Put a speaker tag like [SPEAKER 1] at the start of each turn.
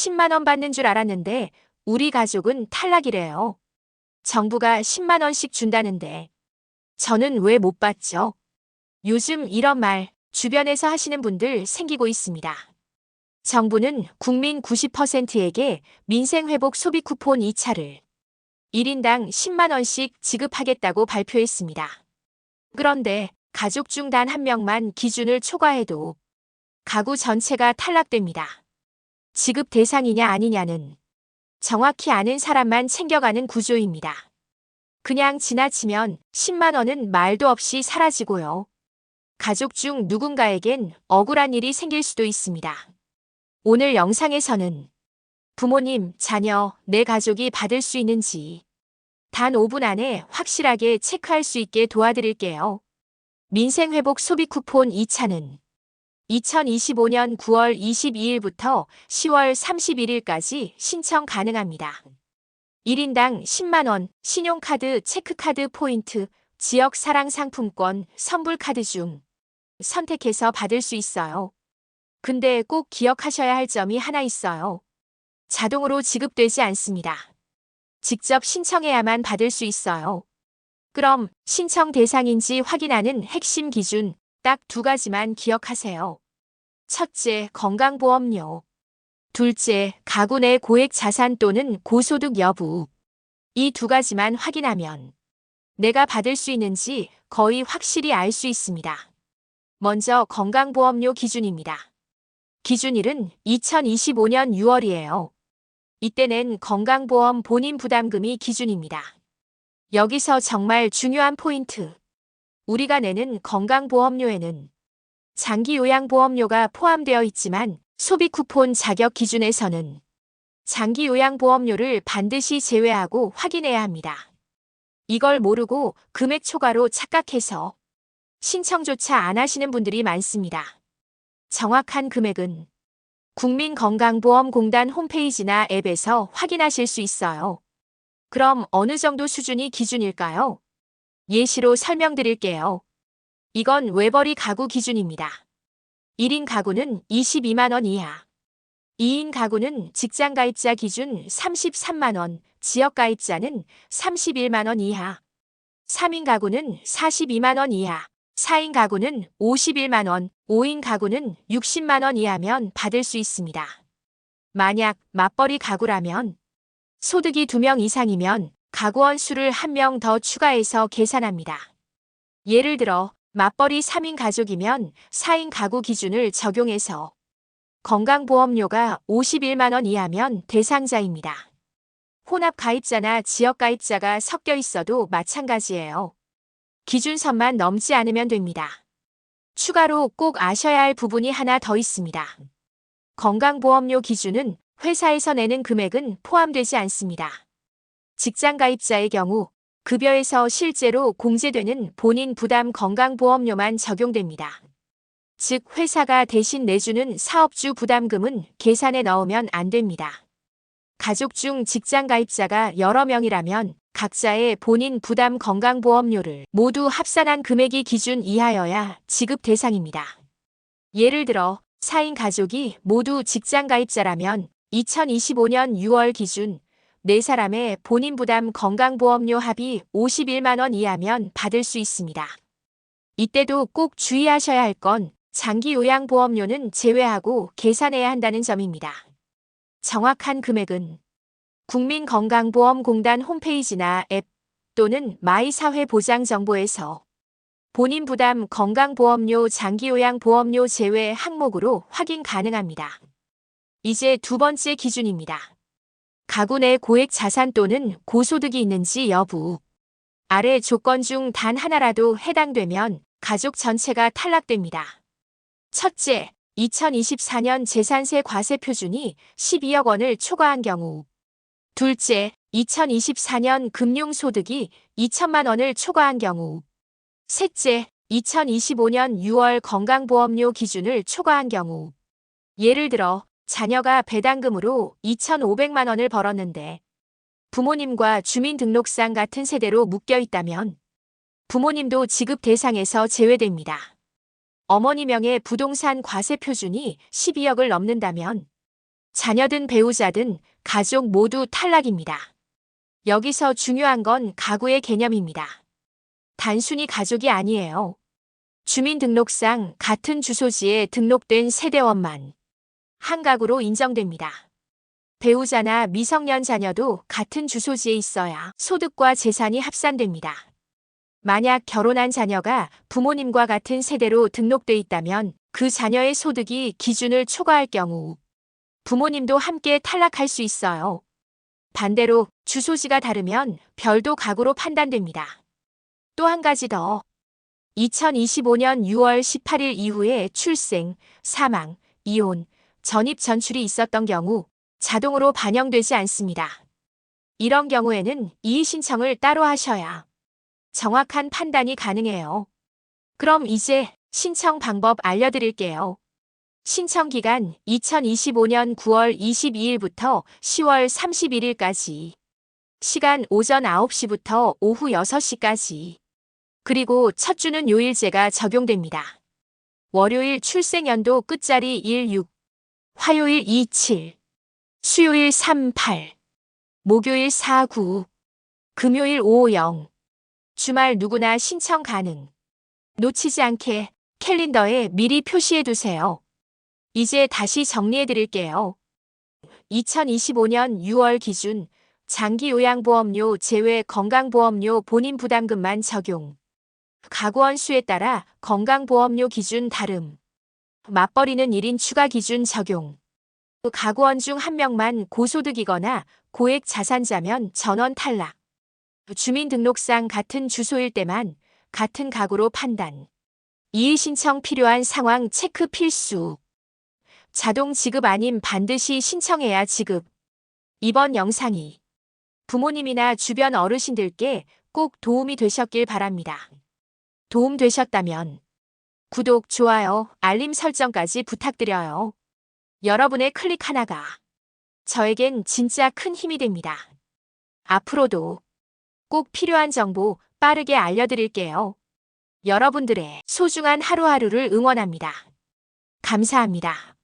[SPEAKER 1] 10만원 받는 줄 알았는데 우리 가족은 탈락이래요. 정부가 10만원씩 준다는데 저는 왜 못 받죠? 요즘 이런 말 주변에서 하시는 분들 생기고 있습니다. 정부는 국민 90%에게 민생회복 소비 쿠폰 2차를 1인당 10만원씩 지급하겠다고 발표했습니다. 그런데 가족 중 단 한 명만 기준을 초과해도 가구 전체가 탈락됩니다. 지급 대상이냐 아니냐는 정확히 아는 사람만 챙겨가는 구조입니다. 그냥 지나치면 10만 원은 말도 없이 사라지고요. 가족 중 누군가에겐 억울한 일이 생길 수도 있습니다. 오늘 영상에서는 부모님, 자녀, 내 가족이 받을 수 있는지 단 5분 안에 확실하게 체크할 수 있게 도와드릴게요. 민생회복 소비 쿠폰 2차는 2025년 9월 22일부터 10월 31일까지 신청 가능합니다. 1인당 10만원, 신용카드, 체크카드 포인트, 지역 사랑 상품권, 선불카드 중 선택해서 받을 수 있어요. 근데 꼭 기억하셔야 할 점이 하나 있어요. 자동으로 지급되지 않습니다. 직접 신청해야만 받을 수 있어요. 그럼 신청 대상인지 확인하는 핵심 기준 딱 두 가지만 기억하세요. 첫째, 건강보험료. 둘째, 가구 내 고액 자산 또는 고소득 여부. 이 두 가지만 확인하면 내가 받을 수 있는지 거의 확실히 알 수 있습니다. 먼저 건강보험료 기준입니다. 기준일은 2025년 6월이에요. 이때 낸 건강보험 본인 부담금이 기준입니다. 여기서 정말 중요한 포인트. 우리가 내는 건강보험료에는 장기요양보험료가 포함되어 있지만 소비 쿠폰 자격 기준에서는 장기요양보험료를 반드시 제외하고 확인해야 합니다. 이걸 모르고 금액 초과로 착각해서 신청조차 안 하시는 분들이 많습니다. 정확한 금액은 국민건강보험공단 홈페이지나 앱에서 확인하실 수 있어요. 그럼 어느 정도 수준이 기준일까요? 예시로 설명드릴게요. 이건 외벌이 가구 기준입니다. 1인 가구는 22만원 이하. 2인 가구는 직장 가입자 기준 33만원, 지역 가입자는 31만원 이하. 3인 가구는 42만원 이하. 4인 가구는 51만원, 5인 가구는 60만원 이하면 받을 수 있습니다. 만약 맞벌이 가구라면 소득이 2명 이상이면 가구원 수를 1명 더 추가해서 계산합니다. 예를 들어 맞벌이 3인 가족이면 4인 가구 기준을 적용해서 건강보험료가 51만원 이하면 대상자입니다. 혼합 가입자나 지역 가입자가 섞여 있어도 마찬가지예요. 기준선만 넘지 않으면 됩니다. 추가로 꼭 아셔야 할 부분이 하나 더 있습니다. 건강보험료 기준은 회사에서 내는 금액은 포함되지 않습니다. 직장 가입자의 경우 급여에서 실제로 공제되는 본인 부담 건강보험료만 적용됩니다. 즉 회사가 대신 내주는 사업주 부담금은 계산에 넣으면 안 됩니다. 가족 중 직장 가입자가 여러 명이라면 각자의 본인 부담 건강보험료를 모두 합산한 금액이 기준 이하여야 지급 대상입니다. 예를 들어 4인 가족이 모두 직장 가입자라면 2025년 6월 기준 4사람의 본인 부담 건강보험료 합이 51만원 이하면 받을 수 있습니다. 이때도 꼭 주의하셔야 할 건 장기 요양보험료는 제외하고 계산해야 한다는 점입니다. 정확한 금액은 국민건강보험공단 홈페이지나 앱 또는 마이사회보장정보에서 본인 부담 건강보험료 장기요양보험료 제외 항목으로 확인 가능합니다. 이제 두 번째 기준입니다. 가구 내 고액 자산 또는 고소득이 있는지 여부. 아래 조건 중 단 하나라도 해당되면 가족 전체가 탈락됩니다. 첫째, 2024년 재산세 과세 표준이 12억 원을 초과한 경우. 둘째, 2024년 금융소득이 2천만 원을 초과한 경우. 셋째, 2025년 6월 건강보험료 기준을 초과한 경우. 예를 들어 자녀가 배당금으로 2,500만 원을 벌었는데 부모님과 주민등록상 같은 세대로 묶여 있다면 부모님도 지급 대상에서 제외됩니다. 어머니 명의 부동산 과세 표준이 12억을 넘는다면 자녀든 배우자든 가족 모두 탈락입니다. 여기서 중요한 건 가구의 개념입니다. 단순히 가족이 아니에요. 주민등록상 같은 주소지에 등록된 세대원만 한 가구로 인정됩니다. 배우자나 미성년 자녀도 같은 주소지에 있어야 소득과 재산이 합산됩니다. 만약 결혼한 자녀가 부모님과 같은 세대로 등록돼 있다면 그 자녀의 소득이 기준을 초과할 경우 부모님도 함께 탈락할 수 있어요. 반대로 주소지가 다르면 별도 가구로 판단됩니다. 또 한 가지 더. 2025년 6월 18일 이후에 출생, 사망, 이혼, 전입 전출이 있었던 경우 자동으로 반영되지 않습니다. 이런 경우에는 이의 신청을 따로 하셔야 정확한 판단이 가능해요. 그럼 이제 신청 방법 알려드릴게요. 신청 기간 2025년 9월 22일부터 10월 31일까지. 시간 오전 9시부터 오후 6시까지. 그리고 첫 주는 요일제가 적용됩니다. 월요일 출생연도 끝자리 16, 화요일 27, 수요일 38, 목요일 49, 금요일 50, 주말 누구나 신청 가능. 놓치지 않게 캘린더에 미리 표시해 두세요. 이제 다시 정리해 드릴게요. 2025년 6월 기준 장기 요양보험료 제외 건강보험료 본인 부담금만 적용. 가구원 수에 따라 건강보험료 기준 다름. 맞벌이는 1인 추가 기준 적용. 가구원 중 한 명만 고소득이거나 고액 자산자면 전원 탈락. 주민등록상 같은 주소일 때만 같은 가구로 판단. 이의 신청 필요한 상황 체크 필수. 자동 지급 아님 반드시 신청해야 지급. 이번 영상이 부모님이나 주변 어르신들께 꼭 도움이 되셨길 바랍니다. 도움 되셨다면 구독, 좋아요, 알림 설정까지 부탁드려요. 여러분의 클릭 하나가 저에겐 진짜 큰 힘이 됩니다. 앞으로도 꼭 필요한 정보 빠르게 알려드릴게요. 여러분들의 소중한 하루하루를 응원합니다. 감사합니다.